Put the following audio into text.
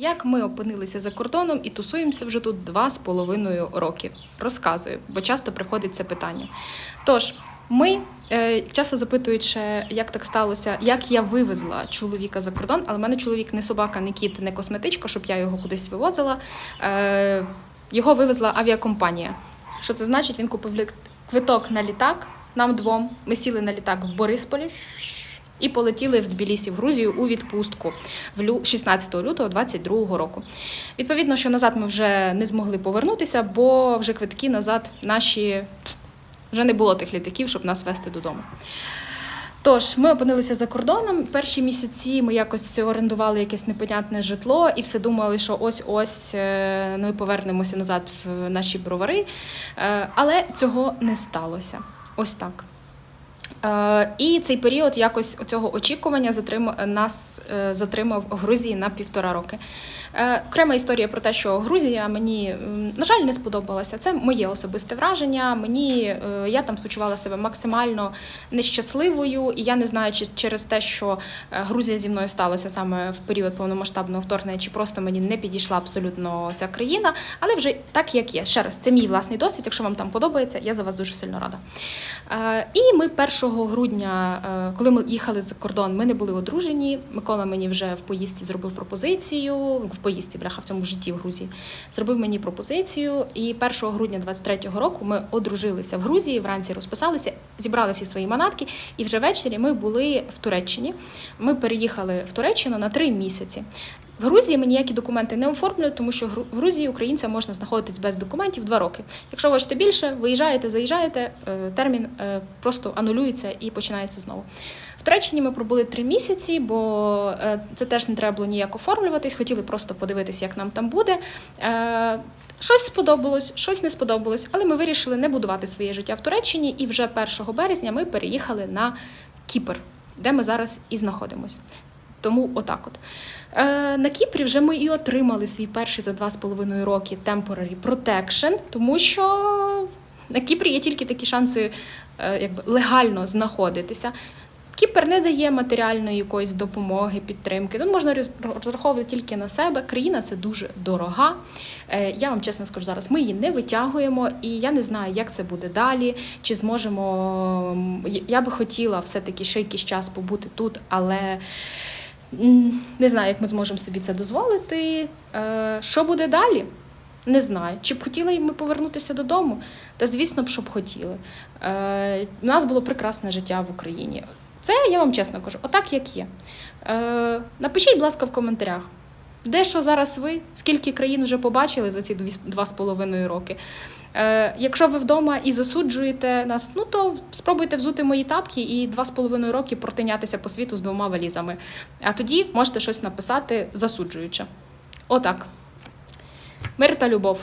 Як ми опинилися за кордоном і тусуємося вже тут два з половиною роки. Розказую, бо часто приходить це питання. Тож, ми е, часто запитують, ще, як так сталося, як я вивезла чоловіка за кордон, але в мене чоловік не собака, не кіт, не косметичка, щоб я його кудись вивозила. Е, його вивезла авіакомпанія. Що це значить? Він купив квиток на літак нам двом. Ми сіли на літак в Борисполі і полетіли в Тбілісі, в Грузію у відпустку в лю- 16 лютого 22 року. Відповідно, що назад ми вже не змогли повернутися, бо вже квитки назад наші вже не було тих літаків, щоб нас вести додому. Тож, ми опинилися за кордоном. Перші місяці ми якось орендували якесь непонятне житло і все думали, що ось-ось е, ми повернемося назад в наші бровари. Е, Але цього не сталося. Ось так. Е, І цей період якось цього очікування затримав нас е, затримав Грузії на півтора роки. Е, Окрема історія про те, що Грузія мені на жаль не сподобалася. Це моє особисте враження. Мені я там почувала себе максимально нещасливою, і я не знаю, чи через те, що Грузія зі мною сталося саме в період повномасштабного вторгнення, чи просто мені не підійшла абсолютно ця країна, але вже так як є. Ще раз, це мій власний досвід. Якщо вам там подобається, я за вас дуже сильно рада. І ми 1 грудня, е, коли ми їхали за кордон, ми не були одружені. Микола мені вже в поїздці зробив пропозицію. В поїздці бляха в цьому житті в Грузії зробив мені пропозицію. І 1 грудня 23-го року ми одружилися в Грузії. Вранці розписалися, зібрали всі свої манатки, і вже ввечері ми були в Туреччині. Ми переїхали в Туреччину на три місяці. В Грузії ми ніякі документи не оформлюють, тому що в Грузії українцям можна знаходитись без документів два роки. Якщо хочете більше, виїжджаєте, заїжджаєте, е, термін е, просто анулюється і починається знову. В Туреччині ми пробули три місяці, бо е, це теж не треба було ніяк оформлюватись. Хотіли просто подивитися, як нам там буде. Щось сподобалось, щось не сподобалось, але ми вирішили не будувати своє життя в Туреччині, і вже 1 березня ми переїхали на Кіпр, де ми зараз і знаходимось. Тому отак от. Е, на Кіпрі вже ми і отримали свій перший за два з половиною роки temporary protection, тому що на Кіпрі є тільки такі шанси е, якби, легально знаходитися. Кіпр не дає матеріальної якоїсь допомоги, підтримки. Тут можна розраховувати тільки на себе. Країна це дуже дорога. Е, Я вам чесно скажу зараз, ми її не витягуємо, і я не знаю, як це буде далі. Чи зможемо. я- би хотіла все-таки ще якийсь час побути тут, але не знаю, як ми зможемо собі це дозволити. Е, Що буде далі? Не знаю. Чи б хотіли ми повернутися додому? Та звісно б, щоб хотіли. Е, У нас було прекрасне життя в Україні. Це я вам чесно кажу, отак як є. Е, Напишіть, будь ласка, в коментарях. Де що зараз ви? Скільки країн вже побачили за ці два з половиною роки? Е, якщо ви вдома і засуджуєте нас, ну то спробуйте взути мої тапки і два з половиною роки протинятися по світу з двома валізами. А тоді можете щось написати засуджуючи. Отак. Мир та любов.